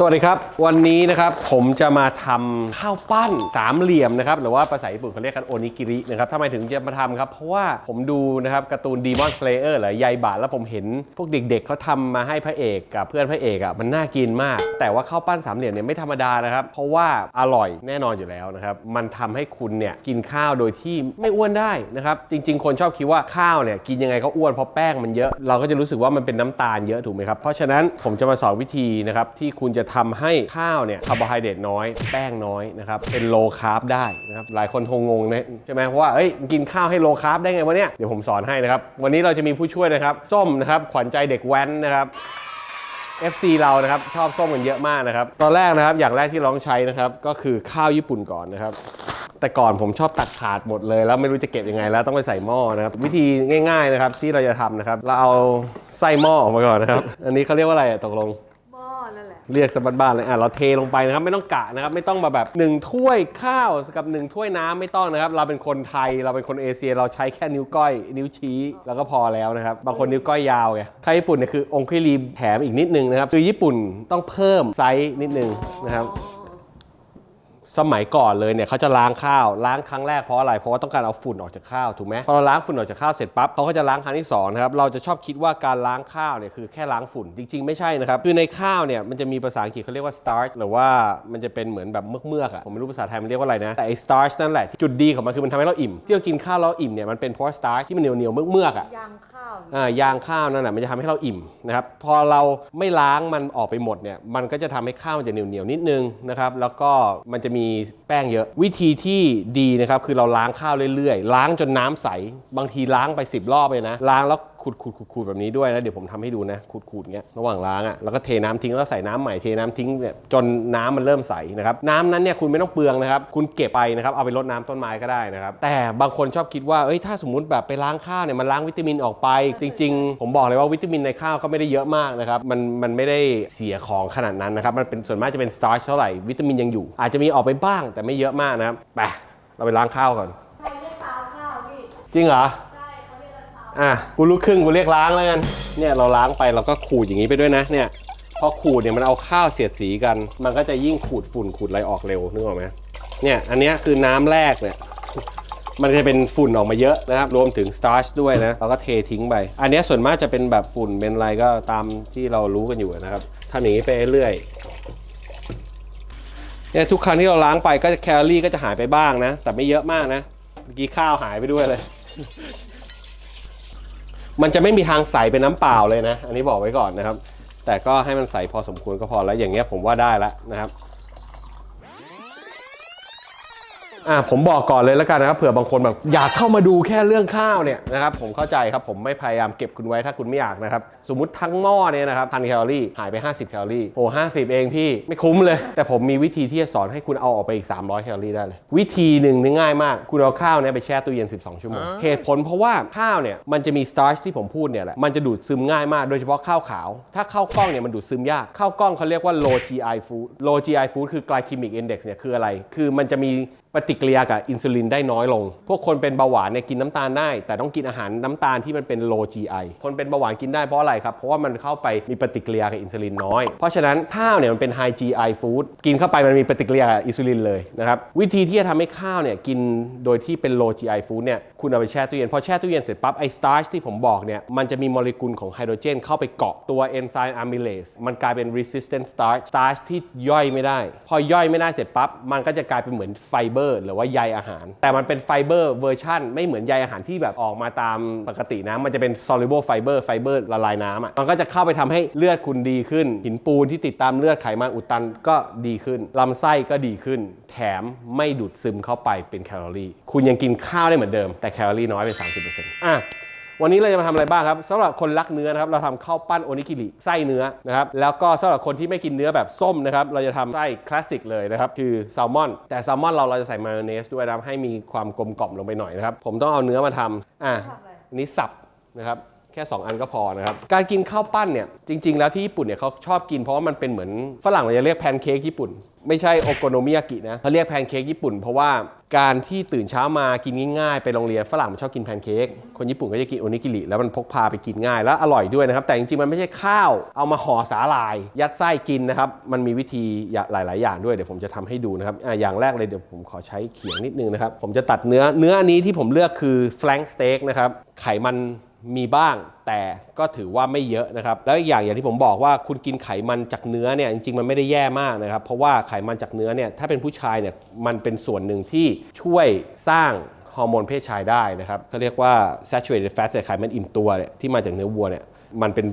สวัสดีครับ วันนี้นะครับผมจะมาทำข้าวปั้นสามเหลี่ยมนะครับหรือว่าภาษาญี่ปุ่นเขาเรียกกันโอนิกิรินะครับทำไมถึงจะมาทำครับ เพราะว่าผมดูนะครับการ์ตูน Demon Slayer หรือใยบาทแล้วผมเห็นพวกเด็ก ๆเขาทำมาให้พระเอกกับเพื่อนพระเอกอะมันน่ากินมาก แต่ว่าข้าวปั้นสามเหลี่ยมเนี่ยไม่ธรรมดานะครับ เพราะว่าอร่อยแน่นอนอยู่แล้วนะครับมันทำให้คุณเนี่ยกินข้าวโดยที่ไม่อ้วนได้นะครับจริง ๆ คนชอบคิดว่าข้าวเนี่ยกินยังไงก็อ้วนเพราะแป้งมันเยอะ เราก็จะรู้สึกว่ามันเป็นน้ำตาลเยอะถูกไหมครับเพราะฉะนั้นผมจะมาสอนวิธีนะครับที่คุณจะทำให้ข้าวเนี่ยคาร์โบไฮเดรตน้อย แป้งน้อยนะครับเป็นโลคาร์บได้นะครับหลายคนคงงงนะใช่ไหมเพราะว่าเอ้ยกินข้าวให้โลคาร์บได้ไงวะเนี่ยเดี๋ยวผมสอนให้นะครับ วันนี้เราจะมีผู้ช่วยนะครับส้มนะครับขวัญใจเด็กแว้นนะครับ FC เรานะครับชอบส้มกันเยอะมากนะครับ ตอนแรกนะครับอย่างแรกที่ร้องใช้นะครับก็คือข้าวญี่ปุ่นก่อนนะครับแต่ก่อนผมชอบตัดขาดหมดเลย แล้วไม่รู้จะเก็บยังไงแล้วต้องไปใส่หม้อนะครับวิธีง่าย ๆนะครับที่เราจะทำนะครับ เราเอาไส้หม้อออกมาก่อนนะครับ อันนี้เขาเรียกว่าอะไรตกลง เรียกสบัดบ้านเลยอะเราเทลงไปนะครับไม่ต้องกะนะครับไม่ต้องมาแบบ 1 ถ้วยข้าวกับ 1 ถ้วยน้ำไม่ต้องนะครับ เราเป็นคนไทยเราเป็นคนเอเชีย เราใช้แค่นิ้วก้อย นิ้วชี้แล้วก็พอแล้วนะครับบางคนนิ้วก้อยยาวไงใครญี่ปุ่นเนี่ยคือองคุรีแถมอีกนิดนึงนะครับคือญี่ปุ่นต้องเพิ่มไซส์นิดนึงนะครับ สมัยก่อนเลยเนี่ยเขาจะล้างข้าวล้างครั้งแรกเพราะอะไรเพราะว่าต้องการเอาฝุ่นออกจากข้าวถูกไหมพอเราล้างฝุ่นออกจากข้าวเสร็จปั๊บเขาก็จะล้างครั้งที่สองนะครับเราจะชอบคิดว่าการล้างข้าวเนี่ยคือแค่ล้างฝุ่นจริง ๆ ไม่ใช่นะครับคือในข้าวเนี่ยมันจะมีภาษาอังกฤษเขาเรียกว่า starch หรือว่ามันจะเป็นเหมือนแบบเมือกๆอะผมไม่รู้ภาษาไทยมันเรียกว่าอะไรนะแต่ไอ้ starch นั่นแหละจุดดีของมันคือมันทำให้เราอิ่มที่เรากินข้าวแล้วอิ่มเนี่ยมันเป็นเพราะ starch ที่มันเหนียวๆเมือกๆอะยางข้าว อ่ายางข้าวนั่นแหละมันจะทำให้เราอิ่มนะครับพอเราไม่ล้างมันออกไปหมดเนี่ยมันก็จะทำให้ข้าวมันจะเหนียวเหนียวๆนิดนึงนะครับแล้วก็มันจะมีแป้งเยอะ วิธีที่ดีนะครับคือเราล้างข้าวเรื่อยๆ ล้างจนน้ำใส บางทีล้างไป 10 รอบเลยนะล้างแล้ว ขูดขูดขูดขูดแบบนี้ด้วยนะเดี๋ยวผมทำให้ดูนะขูดขูดเงี้ยระหว่างล้างอะแล้วก็เทน้ำทิ้งแล้วใส่น้ำใหม่เทน้ำทิ้งเนี่ยจนน้ำมันเริ่มใสนะครับน้ำนั้นเนี่ยคุณไม่ต้องเปลืองนะครับคุณเก็บไปนะครับเอาไปรดน้ำต้นไม้ก็ได้นะครับแต่บางคนชอบคิดว่าเอ้ยถ้าสมมติแบบไปล้างข้าวเนี่ยมันล้างวิตามินออกไป จริง ๆ ผมบอกเลยว่าวิตามินในข้าวก็ไม่ได้เยอะมากนะครับมันมันไม่ได้เสียของขนาดนั้นนะครับมันเป็นส่วนมากจะเป็นสตาร์ชเท่าไหร่วิตามินยังอยู่ อาจจะมีออกไปบ้างแต่ไม่เยอะมากนะครับไปเราไปล้างข้าวก่อนใครเรียกตาข้าวพี่จริงเหรอ อะกูรู้ครึ่งกูเรียกล้างแล้วกันเนี่ยเราล้างไปเราก็ขูดอย่างนี้ไปด้วยนะเนี่ยพอขูดเนี่ยมันเอาข้าวเสียดสีกัน มันก็จะยิ่งขูดฝุ่นขูดอะไรออกเร็วนึกออกไหมเนี่ยอันนี้คือน้ำแรกเนี่ยมันจะเป็นฝุ่นออกมาเยอะนะครับ รวมถึงสตาร์ชด้วยนะเราก็เททิ้งไป อันนี้ส่วนมากจะเป็นแบบฝุ่นเป็นอะไรก็ตามที่เรารู้กันอยู่นะครับทำอย่างนี้ไปเรื่อยเนี่ยทุกครั้งที่เราล้างไปก็จะแคลอรี่ก็จะหายไปบ้างนะ แต่ไม่เยอะมากนะเมื่อกี้ข้าวหายไปด้วยเลย มันจะไม่มีทางใสเป็นน้ำเปล่าเลยนะ อันนี้บอกไว้ก่อนนะครับ แต่ก็ให้มันใสพอสมควรก็พอแล้วอย่างเงี้ยผมว่าได้แล้วนะครับ อะผมบอกก่อนเลยแล้วกันนะครับเผื่อบางคนแบบอยากเข้ามาดูแค่เรื่องข้าวเนี่ยนะครับผมเข้าใจครับผมไม่พยายามเก็บคุณไว้ถ้าคุณไม่อยากนะครับสมมุติทั้งหม้อเนี่ยนะครับพันแคลอรี่หายไป 50 แคลอรี่โอ้ห้าสิบเองพี่ไม่คุ้มเลย แต่ผมมีวิธีที่จะสอนให้คุณเอาออกไปอีก 300 แคลอรี่ได้เลย วิธีหนึ่งนี่ง่ายมาก คุณเอาข้าวเนี่ยไปแช่ตู้เย็น 12 ชั่วโมงเหตุผลเพราะว่าข้าวเนี่ยมันจะมีสตาร์ชที่ผมพูดเนี่ยแหละมันจะดูดซึมง่ายมากโดยเฉพาะข้าวขาว ถ้าข้าวกล้องเนี่ยมันดูดซึมยากข้าวกล้องเขาเรียกว่า low GI food low GI food คือ glycemic index เนี่ยคืออะไร คือมันจะมีปฏิกิริยากับอินซูลินได้น้อยลง พวกคนเป็นเบาหวานเนี่ยกินน้ำตาลได้ แต่ต้องกินอาหารน้ำตาลที่มันเป็น low GI คนเป็นเบาหวานกินได้เพราะอะไรครับ เพราะว่ามันเข้าไปมีปฏิกิริยากับอินซูลินน้อย เพราะฉะนั้นข้าวเนี่ยมันเป็น high GI food กินเข้าไปมันมีปฏิกิริยากับอินซูลินเลยนะครับวิธีที่จะทำให้ข้าวเนี่ยกินโดยที่เป็น low GI food เนี่ยคุณเอาไปแช่ตู้เย็นพอแช่ตู้เย็นเสร็จปั๊บไอ้ starch ที่ผมบอกเนี่ยมันจะมีโมเลกุลของไฮโดรเจน เข้าไปเกาะตัวเอนไซม์อะมิเลสมันกลายเป็น resistant starch starch ที่ย่อยไม่ได้ พอย่อยไม่ได้เสร็จปั๊บมันก็จะกลายเป็นเหมือนไฟเบอร์หรือว่าใยอาหาร แต่มันเป็นไฟเบอร์เวอร์ชันไม่เหมือนใยอาหารที่แบบออกมาตามปกตินะ มันจะเป็น soluble fiber ไฟเบอร์ละลายน้ำอะมันก็จะเข้าไปทำให้เลือดคุณดีขึ้น หินปูนที่ติดตามเลือดไขมันอุดตันก็ดีขึ้นลำไส้ก็ดีขึ้น แถมไม่ดูดซึมเข้าไปเป็นแคลอรี่ คุณยังกินข้าวได้เหมือนเดิม แต่แคลอรี่น้อยเป็น30%อะ วันนี้เราจะมาทำอะไรบ้างครับสำหรับคนรักเนื้อนะครับเราทำข้าวปั้นโอนิกิริไส้เนื้อนะครับแล้วก็สำหรับคนที่ไม่กินเนื้อแบบส้มนะครับเราจะทำไส้คลาสสิกเลยนะครับคือแซลมอน แต่แซลมอนเราเราจะใส่มายองเนสด้วยนะครับให้มีความกลมกล่อมลงไปหน่อยนะครับผมต้องเอาเนื้อมาทำอะทำอะไรอันนี้สับนะครับแคค่ 2 อันก็พอนะครับ การกินข้าวปั้นเนี่ยจริง ๆ แล้วที่ญี่ปุ่นเนี่ยเขาชอบกินเพราะว่ามันเป็นเหมือนฝรั่งเราจะเรียกแพนเค้กญี่ปุ่น ไม่ใช่โอโกโนมิยากินะเขาเรียกแพนเค้กญี่ปุ่น เพราะว่าการที่ตื่นเช้ามากินง่ายๆไปโรงเรียนฝรั่งมันชอบกินแพนเค้กคนญี่ปุ่นก็จะกินโอนิกิริแล้วมันพกพาไปกินง่ายแล้วอร่อยด้วยนะครับ แต่จริงๆมันไม่ใช่ข้าวเอามาห่อสาหร่าย ยัดไส้กินนะครับมันมีวิธีหลาย ๆ อย่างด้วยเดี๋ยวผมจะทำให้ดูนะครับออย่างแรกเลยเดี๋ยวผมขอใช้เขียงนิดนึงนะครับผมจะตัดเนื้อเนื้ออันนี้ที่ผมเลือกคือแฟลงสเต็กนะครับไขมัน มีบ้างแต่ก็ถือว่าไม่เยอะนะครับ แล้วอีกอย่างอย่างที่ผมบอกว่าคุณกินไขมันจากเนื้อเนี่ยจริงๆมันไม่ได้แย่มากนะครับ เพราะว่าไขมันจากเนื้อเนี่ยถ้าเป็นผู้ชายเนี่ยมันเป็นส่วนหนึ่งที่ช่วยสร้างฮอร์โมนเพศชายได้นะครับเขาเรียกว่า saturated fat ไขมันอิ่มตัวเนี่ยที่มาจากเนื้อวัวเนี่ย มันเป็น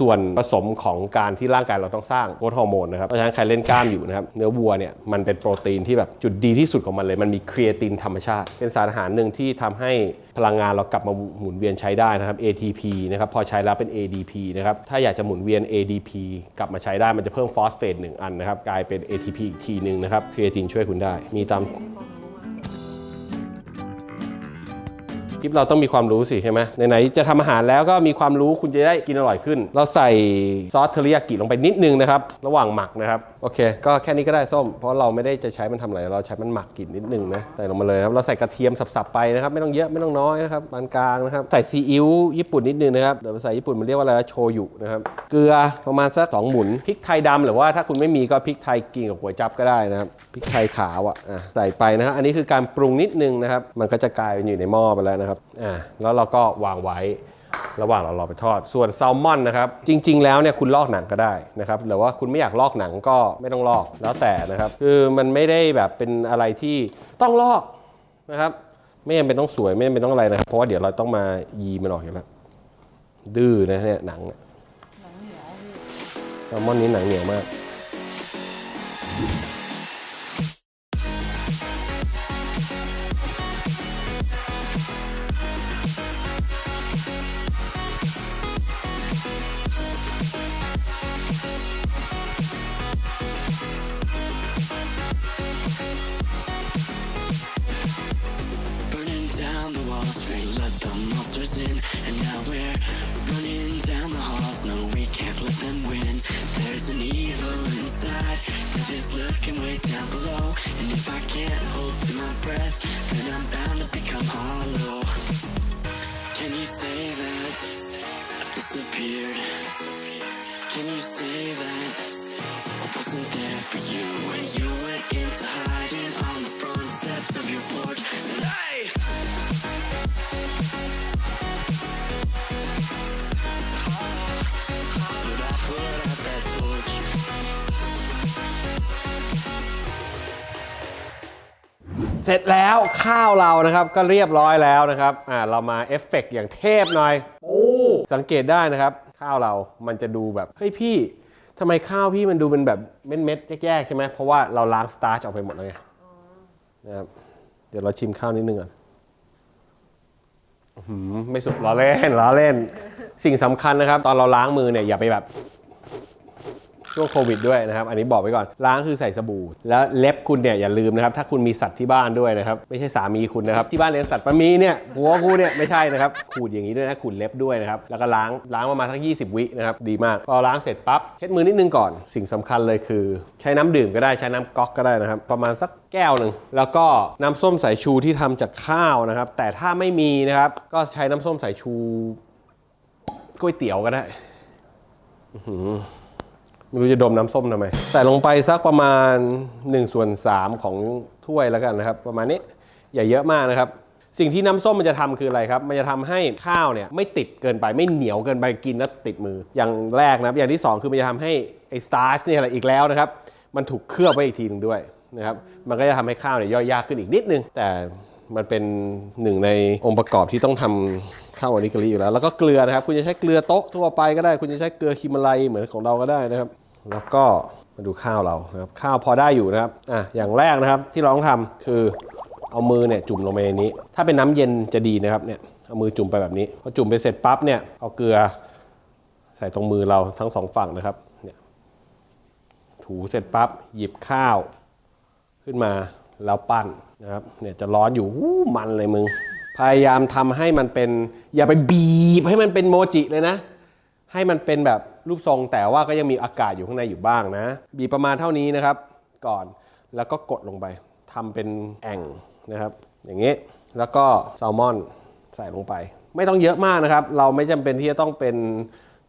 ส่วนผสมของการที่ร่างกายเราต้องสร้างโกรทฮอร์โมนนะครับเพราะฉะนั้นใครเล่นกล้ามอยู่นะครับเนื้อวัวเนี่ยมันเป็นโปรตีนที่แบบจุดดีที่สุดของมันเลย มันมีครีเอตินธรรมชาติ เป็นสารอาหารหนึ่งที่ทำให้พลังงานเรากลับมาหมุนเวียนใช้ได้นะครับ ATP นะครับพอใช้แล้วเป็น ADP นะครับถ้าอยากจะหมุนเวียน ADP กลับมาใช้ได้มันจะเพิ่มฟอสเฟตหนึ่งอันนะครับกลายเป็น ATP อีกทีหนึ่งนะครับครีเอตินช่วยคุณได้ มีตาม คลิปเราต้องมีความรู้สิใช่ไหมไหนๆจะทำอาหารแล้วก็มีความรู้คุณจะได้กินอร่อยขึ้น เราใส่ซอสเทอริยากิลงไปนิดนึงนะครับ ระหว่างหมักนะครับ โอเค ก็แค่นี้ก็ได้ส้ม เพราะเราไม่ได้จะใช้มันทำอะไรเราใช้มันหมักกลิ่นนิดนึงนะใส่ลงมาเลยครับเราใส่กระเทียมสับๆไปนะครับไม่ต้องเยอะไม่ต้องน้อยนะครับปานกลางนะครับใส่ซีอิ๊วญี่ปุ่นนิดนึงนะครับเดี๋ยวภาษาญี่ปุ่นมันเรียกว่าอะไรโชยุนะครับเกลือประมาณสักสองหมุนพริกไทยดำหรือว่าถ้าคุณไม่มีก็พริกไทยกินกับก๋วจับก็ได้นะครับพริกไทยขาวอะอะใส่ไปนะครับอันนี้คือการปรุงนิดนึงนะครับมันก็จะกลายเป็นอยู่ในหม้อไปแล้วนะครับอ่าแล้วเราก็วางไว้ ระหว่างเรารอไปทอด ส่วนแซลมอนนะครับ จริง ๆ แล้วเนี่ยคุณลอกหนังก็ได้นะครับหรือว่าคุณไม่อยากลอกหนังก็ไม่ต้องลอกแล้วแต่นะครับ คือมันไม่ได้แบบเป็นอะไรที่ต้องลอกนะครับ ไม่จำเป็นต้องสวยไม่จำเป็นต้องอะไรนะครับ เพราะว่าเดี๋ยวเราต้องมายีมันออกอยู่แล้ว ดื้อนะเนี่ยหนังเนี่ยแซลมอนนี้หนังเหนียวมาก And now we're running down the halls. No, we can't let them win. There's an evil inside That is lurking way down below. And if I can't hold to my breath Then I'm bound to become hollow. Can you say that I've disappeared? Can you say that I wasn't there for you When you went into hiding on the front steps of your porch And I เสร็จแล้วข้าวเรานะครับก็เรียบร้อยแล้วนะครับอ่าเรามาเอฟเฟกต์อย่างเทพหน่อยโอ้สังเกตได้นะครับ ข้าวเรามันจะดูแบบเฮ้ยพี่ทำไมข้าวพี่มันดูเป็นแบบเม็ดๆแยกๆใช่ไหมเพราะว่าเราล้างสตาร์ชออกไปหมดแล้วไงนะครับเดี๋ยวเราชิมข้าวนิดนึงก่อนอื้อหือไม่สุดล้อเล่นล้อเล่น สิ่งสำคัญนะครับ ตอนเราล้างมือเนี่ยอย่าไปแบบ ช่วงโควิดด้วยนะครับ อันนี้บอกไว้ก่อน ล้างคือใส่สบู่ แล้วเล็บคุณเนี่ยอย่าลืมนะครับ ถ้าคุณมีสัตว์ที่บ้านด้วยนะครับ ไม่ใช่สามีคุณนะครับ ที่บ้านเลี้ยงสัตว์มีเนี่ยหัวกูเนี่ยไม่ใช่นะครับ ขูดอย่างนี้ด้วยนะ ขูดเล็บด้วยนะครับ แล้วก็ล้าง ล้างประมาณสัก 20 วินะครับ ดีมาก พอล้างเสร็จปั๊บ เช็ดมือนิดนึงก่อน สิ่งสำคัญเลยคือ ใช้น้ำดื่มก็ได้ ใช้น้ำก๊อกก็ได้นะครับ ประมาณสักแก้วหนึ่ง แล้วก็น้ำส้มสายชูที่ทำจากข้าวนะครับ แต่ถ้าไม่มีนะครับ ก็ใช้น้ำส้มสายชูก๋วยเตี๋ยวก็ได้ ไม่รู้จะดมน้ำส้มทำไม ใส่ลงไปสักประมาณ1ส่วน3ของถ้วยแล้วกันนะครับ ประมาณนี้อย่าเยอะมากนะครับ สิ่งที่น้ำส้มมันจะทำคืออะไรครับ มันจะทำให้ข้าวเนี่ยไม่ติดเกินไปไม่เหนียวเกินไปกินแล้วติดมือ อย่างแรกนะครับ อย่างที่ 2 คือมันจะทำให้ไอ้สตาร์ชเนี่ยอะไรอีกแล้วนะครับ มันถูกเคลือบไว้อีกทีหนึงด้วยนะครับ มันก็จะทำให้ข้าวเนี่ยย่อยยากขึ้นอีกนิดนึง แต่ มันเป็นหนึ่งในองค์ประกอบที่ต้องทำข้าวอนิกาลิอยู่แล้ว แล้วก็เกลือนะครับ คุณจะใช้เกลือโต๊ะทั่วไปก็ได้ คุณจะใช้เกลือฮิมาลัยเหมือนของเราก็ได้นะครับ แล้วก็มาดูข้าวเรานะครับข้าวพอได้อยู่นะครับอะอย่างแรกนะครับที่เราต้องทำคือเอามือเนี่ยจุ่มลงไปในนี้ ถ้าเป็นน้ำเย็นจะดีนะครับเนี่ยเอามือจุ่มไปแบบนี้พอจุ่มไปเสร็จปั๊บเนี่ยเอาเกลือใส่ตรงมือเราทั้งสองฝั่งนะครับเนี่ยถูเสร็จปั๊บหยิบข้าวขึ้นมา แล้วปั้นนะครับเนี่ยจะร้อนอยู่มันเลยมึง พยายามทำให้มันเป็น อย่าไปบีบให้มันเป็นโมจิเลยนะ ให้มันเป็นแบบรูปทรงแต่ว่าก็ยังมีอากาศอยู่ข้างในอยู่บ้างนะ บีบประมาณเท่านี้นะครับ ก่อนแล้วก็กดลงไปทำเป็นแอ่งนะครับ อย่างนี้แล้วก็แซลมอนใส่ลงไป ไม่ต้องเยอะมากนะครับ เราไม่จำเป็นที่จะต้องเป็น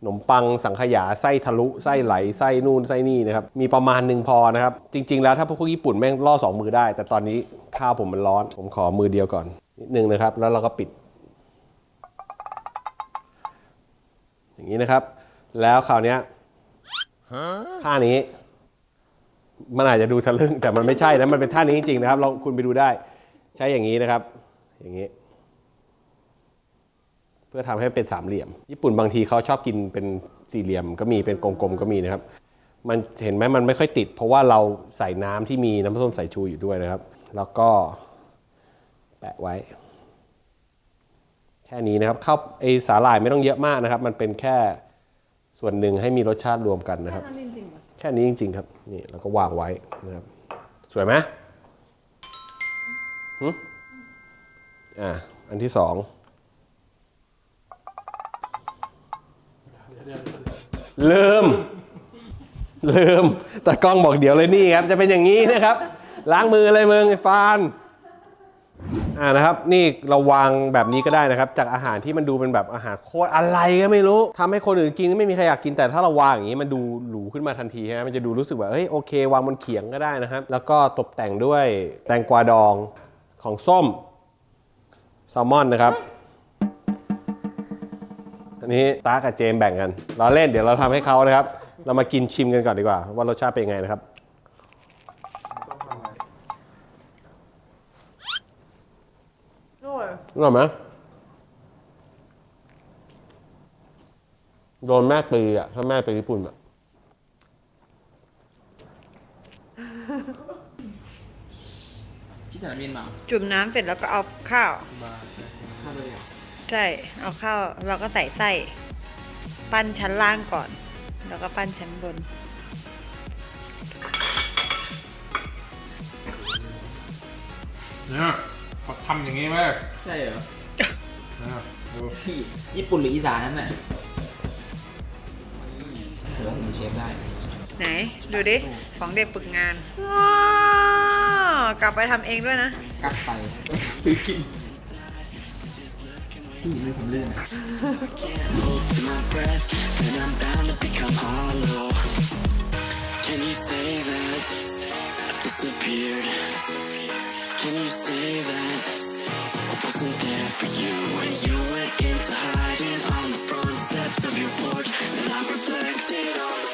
ขนมปังสังขยาไส้ทะลุไส้ไหลไส้นู่นไส้นี่นะครับมีประมาณหนึ่งพอนะครับ จริง ๆ แล้วถ้าพวกญี่ปุ่นแม่งล่อสองมือได้ แต่ตอนนี้ข้าวผมมันร้อน ผมขอมือเดียวก่อนนิดนึงนะครับ แล้วเราก็ปิด อย่างนี้นะครับ แล้วคราวนี้ท่านี้ มันอาจจะดูทะลึ่งแต่มันไม่ใช่นะมันเป็นท่านี้จริงๆนะครับลองคุณไปดูได้ ใช้อย่างนี้นะครับ อย่างนี้ เพื่อทำให้เป็นสามเหลี่ยม ญี่ปุ่นบางทีเขาชอบกินเป็นสี่เหลี่ยมก็มีเป็นกลมๆก็มีนะครับ มันเห็นไหมมันไม่ค่อยติด เพราะว่าเราใส่น้ำที่มีน้ำส้มสายชูอยู่ด้วยนะครับ แล้วก็แปะไว้ แค่นี้นะครับข้าวไอสาหร่ายไม่ต้องเยอะมากนะครับ มันเป็นแค่ส่วนหนึ่งให้มีรสชาติรวมกันนะครับ แค่นี้จริงๆครับนี่แล้วก็วางไว้นะครับ สวยไหมหอะอันที่สอง ลืม ลืม แต่กล้องบอกเดี๋ยวเลยนี่ครับ จะเป็นอย่างนี้นะครับ ล้างมือเลยมึงไอ้ฟานอ่านะครับ นี่เราวางแบบนี้ก็ได้นะครับ จากอาหารที่มันดูเป็นแบบอาหารโคตรอะไรก็ไม่รู้ทำให้คนอื่นกินก็ไม่มีใครอยากกินแต่ถ้าเราวางอย่างนี้มันดูหรูขึ้นมาทันทีฮะมันจะดูรู้สึกว่าเฮ้ยโอเค วางบนเขียงก็ได้นะครับ แล้วก็ตกแต่งด้วยแตงกวาดองของส้มแซลมอนนะครับ อันนี้ตากับเจมแบ่งกัน เราเล่นเดี๋ยวเราทำให้เขานะครับ เรามากินชิมกันก่อนดีกว่า ว่ารสชาติเป็นยังไงนะครับโอ้ยอร่อยไหมโดนแม่ตีอะ ถ้าแม่ไปญี่ปุ่นอะ พี่สนามบินมาจุ่มน้ำเสร็จแล้วก็เอาข้าว มาข้าวเลยเหรอ ใช่ เอาข้าวเราก็ใส่ไส้ ปั้นชั้นล่างก่อน แล้วก็ปั้นชั้นบน เนี่ยเขาทำอย่างนี้ไหมใช่เหรอเนี่ยดูพี่ญี่ปุ่นหรืออีสานนั่นน่ะเดี๋ยวผมเชฟได้ ไหน ดูดิ ของเด็กฝึกงานว้าวกลับไปทำเองด้วยนะ กลับไป ซื้อกิน Can't hold to my breath, and I'm bound to become hollow. Can you say that I disappeared? Can you say that I wasn't there for you when you went into hiding on the front steps of your porch, and I reflected on the